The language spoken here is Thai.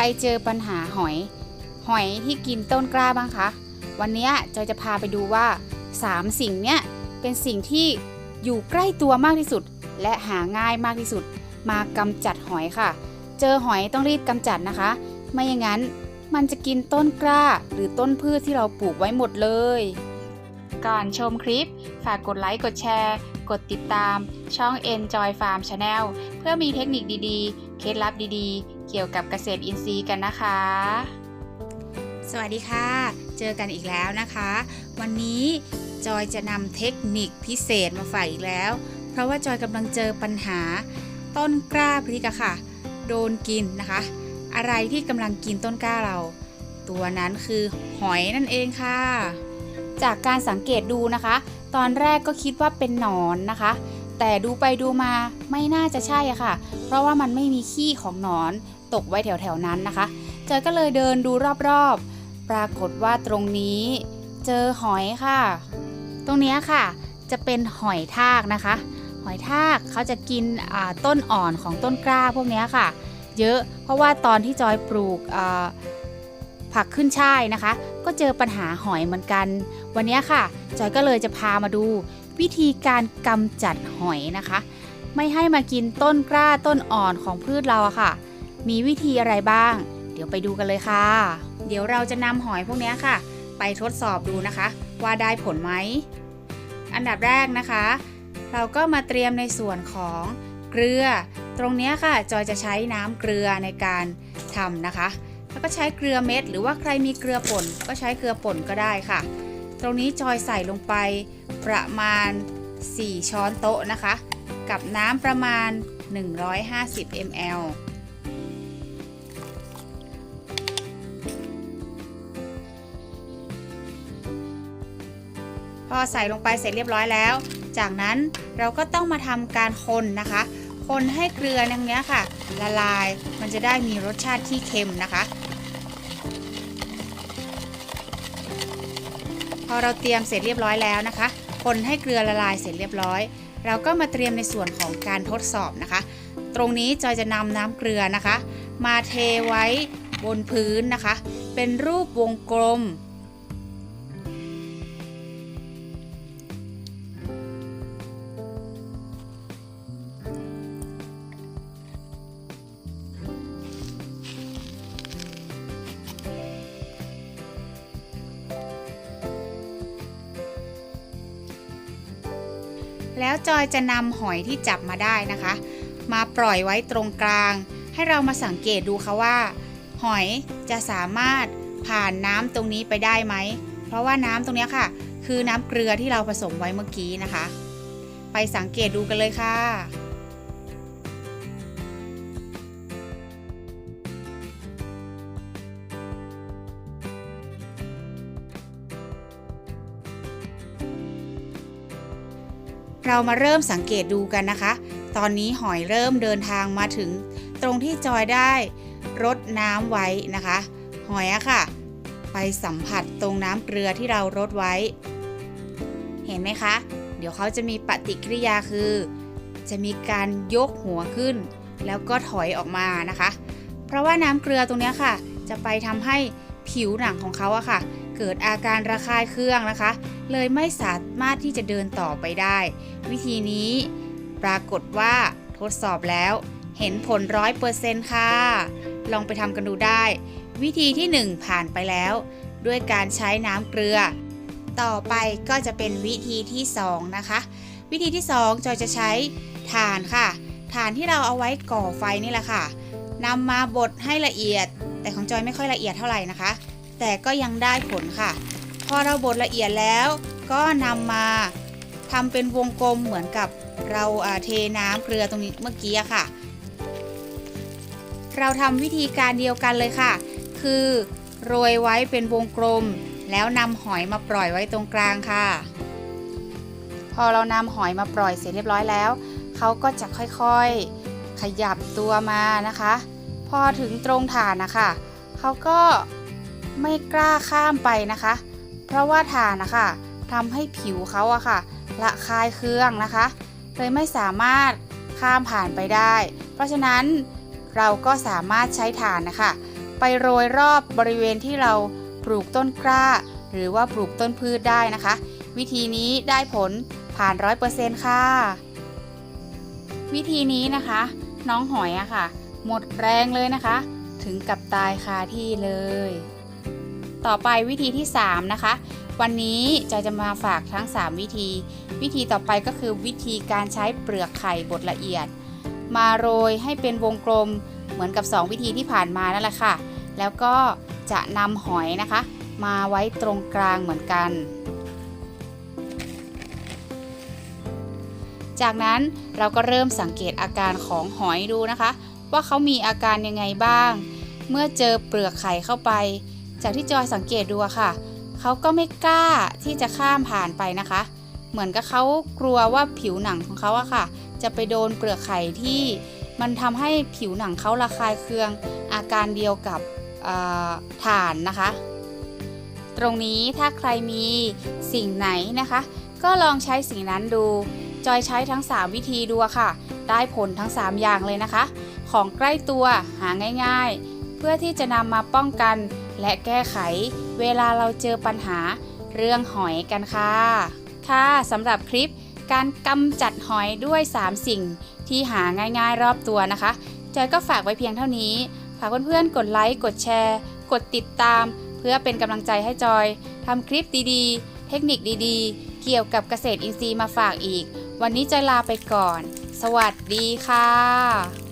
รเจอปัญหาหอย หอยที่กินต้นกล้าบ้างคะ วันนี้จอยจะพาไปดูว่า 3 สิ่งเนี้ยเป็นสิ่งที่อยู่ใกล้ตัวมากที่สุด และหาง่ายมากที่สุด มากำจัดหอยค่ะ เจอหอยต้องรีบกำจัดนะคะ ไม่อย่างนั้นมันจะกินต้นกล้าหรือต้นพืชที่เราปลูกไว้หมดเลย ก่อนชมคลิป ฝากกดไลค์กดแชร์ กดติดตามช่อง Enjoy Farm Channel เพื่อมีเทคนิคดีๆ เคล็ดลับดีๆ เกี่ยวกับเกษตรอินทรีย์กันนะคะ สวัสดีค่ะ เจอกันอีกแล้วนะคะ วันนี้จอยจะนำเทคนิคพิเศษมาฝากอีกแล้ว เพราะว่าจอยกำลังเจอปัญหา ต้นกล้าพริกอะค่ะ โดนกินนะคะ อะไรที่กำลังกินต้นกล้าเรา ตัวนั้นคือหอยนั่นเองค่ะ จากการสังเกตดูนะคะ ตอนแรกก็คิดว่าเป็นหนอนนะคะ แต่ดูไปดูมาไม่น่าจะใช่อะค่ะ เพราะว่ามันไม่มีขี้ของหนอนตกไว้แถวๆนั้นนะคะจอยก็เลยเดินดูรอบๆ ปรากฏว่าตรงนี้เจอหอยค่ะ ตรงนี้ค่ะ จะเป็นหอยทากนะคะ หอยทากเขาจะกินต้นอ่อนของต้นกล้าพวกนี้ค่ะ เยอะเพราะว่าตอนที่จอยปลูกผักขึ้นช่ายนะคะ ก็เจอปัญหาหอยเหมือนกัน วันนี้ค่ะจอยก็เลยจะพามาดูวิธีการกำจัดหอยนะคะ ไม่ให้มากินต้นกล้าต้นอ่อนของพืชเราอะค่ะ มีวิธีอะไรบ้าง เดี๋ยวไปดูกันเลยค่ะ เดี๋ยวเราจะนำหอยพวกนี้ค่ะ ไปทดสอบดูนะคะ ว่าได้ผลไหมอันดับแรกนะคะ เราก็มาเตรียมในส่วนของเกลือ ตรงนี้ค่ะ จอยจะใช้น้ำเกลือในการทำนะคะ แล้วก็ใช้เกลือเม็ด หรือว่าใครมีเกลือป่นก็ใช้เกลือป่นก็ได้ค่ะ ตรงนี้จอยใส่ลงไปประมาณ 4 ช้อนโต๊ะนะคะ กับน้ำประมาณ 150 ml พอใส่ลงไปเสร็จเรียบร้อยแล้ว จากนั้นเราก็ต้องมาทำการคนนะคะ คนให้เกลืออย่างเงี้ยค่ะ ละลาย มันจะได้มีรสชาติที่เค็มนะคะ อเราเตรียมเสร็จเรียบร้อยแล้วนะคะ คนให้เกลือละลายเสร็จเรียบร้อย เราก็มาเตรียมในส่วนของการทดสอบนะคะ ตรงนี้จอยจะนำน้ำเกลือนะคะ มาเทไว้บนพื้นนะคะ เป็นรูปวงกลม แล้วจอยจะนำหอยที่จับมาได้นะคะ มาปล่อยไว้ตรงกลาง ให้เรามาสังเกตดูค่ะว่า หอยจะสามารถผ่านน้ำตรงนี้ไปได้ไหม เพราะว่าน้ำตรงนี้ค่ะ คือน้ำเกลือที่เราผสมไว้เมื่อกี้นะคะ ไปสังเกตดูกันเลยค่ะ เรามาเริ่มสังเกตดูกันนะคะ ตอนนี้หอยเริ่มเดินทางมาถึง ตรงที่จอยได้รดน้ำไว้นะคะ หอยอะค่ะ ไปสัมผัสตรงน้ำเกลือที่เรารดไว้ เห็นไหมคะ เดี๋ยวเขาจะมีปฏิกิริยาคือ จะมีการยกหัวขึ้น แล้วก็ถอยออกมานะคะ เพราะว่าน้ำเกลือตรงนี้ค่ะ จะไปทำให้ผิวหนังของเขาอะค่ะ เกิดอาการระคายเคืองนะคะ เลยไม่สามารถที่จะเดินต่อไปได้ วิธีนี้ปรากฏว่าทดสอบแล้วเห็นผลร้อยเปอร์เซ็นต์ค่ะ ลองไปทำกันดูได้ วิธีที่ 1 ผ่านไปแล้ว ด้วยการใช้น้ำเกลือ ต่อไปก็จะเป็นวิธีที่ 2 นะคะ วิธีที่ 2 จอยจะใช้ถ่านค่ะถ่านที่เราเอาไว้ก่อไฟนี่แหละค่ะนำมาบดให้ละเอียด แต่ของจอยไม่ค่อยละเอียดเท่าไหร่นะคะ แต่ก็ยังได้ผลค่ะ อเราบดละเอียดแล้ว ก็นำมาทำเป็นวงกลมเหมือนกับเราเทน้ำเกลือตรงนี้เมื่อกี้ค่ะ เราทำวิธีการเดียวกันเลยค่ะ คือโรยไว้เป็นวงกลม แล้วนำหอยมาปล่อยไว้ตรงกลางค่ะ พอเรานำหอยมาปล่อยเสร็จเรียบร้อยแล้ว เขาก็จะค่อยๆขยับตัวมานะคะ พอถึงตรงฐานนะคะ เขาก็ไม่กล้าข้ามไปนะคะ เพราะว่าฐานนะคะทำให้ผิวเขาอะค่ะระคายเคืองนะคะ เลยไม่สามารถข้ามผ่านไปได้ เพราะฉะนั้นเราก็สามารถใช้ฐานนะคะ ไปโรยรอบบริเวณที่เราปลูกต้นกล้า หรือว่าปลูกต้นพืชได้นะคะ วิธีนี้ได้ผลผ่านร้อยเปอร์เซ็นต์ค่ะ วิธีนี้นะคะ น้องหอยอะค่ะ หมดแรงเลยนะคะ ถึงกับตายคาที่เลย ต่อไปวิธีที่ 3 นะคะ วันนี้จอยจะมาฝากทั้ง 3 วิธี วิธีต่อไปก็คือวิธีการใช้เปลือกไข่บดละเอียด มาโรยให้เป็นวงกลมเหมือนกับ 2 วิธีที่ผ่านมานั่นแหละค่ะ แล้วก็จะนำหอยนะคะ มาไว้ตรงกลางเหมือนกัน จากนั้นเราก็เริ่มสังเกตอาการของหอยดูนะคะ ว่าเขามีอาการยังไงบ้าง เมื่อเจอเปลือกไข่เข้าไป จากที่จอยสังเกตดูค่ะเขาก็ไม่กล้าที่จะข้ามผ่านไปนะคะ เหมือนกับเขากลัวว่าผิวหนังของเขาอะค่ะ จะไปโดนเปลือกไข่ที่มันทำให้ผิวหนังเขาระคายเคือง อาการเดียวกับถ่านนะคะ ตรงนี้ถ้าใครมีสิ่งไหนนะคะ ก็ลองใช้สิ่งนั้นดู จอยใช้ทั้ง 3 วิธีดูค่ะ ได้ผลทั้ง 3 อย่างเลยนะคะ ของใกล้ตัวหาง่าย ๆ เพื่อที่จะนำมาป้องกัน และแก้ไขเวลาเราเจอปัญหาเรื่องหอยกันค่ะ ค่ะสำหรับคลิปการกำจัดหอยด้วย 3 สิ่งที่หาง่ายๆรอบตัวนะคะจอยก็ฝากไว้เพียงเท่านี้ ฝากเพื่อนๆ กดไลค์ กดแชร์ กดติดตาม เพื่อเป็นกำลังใจให้จอยทำคลิปดีๆ เทคนิคดีๆ เกี่ยวกับเกษตรอินทรีย์มาฝากอีก วันนี้จอยลาไปก่อน สวัสดีค่ะ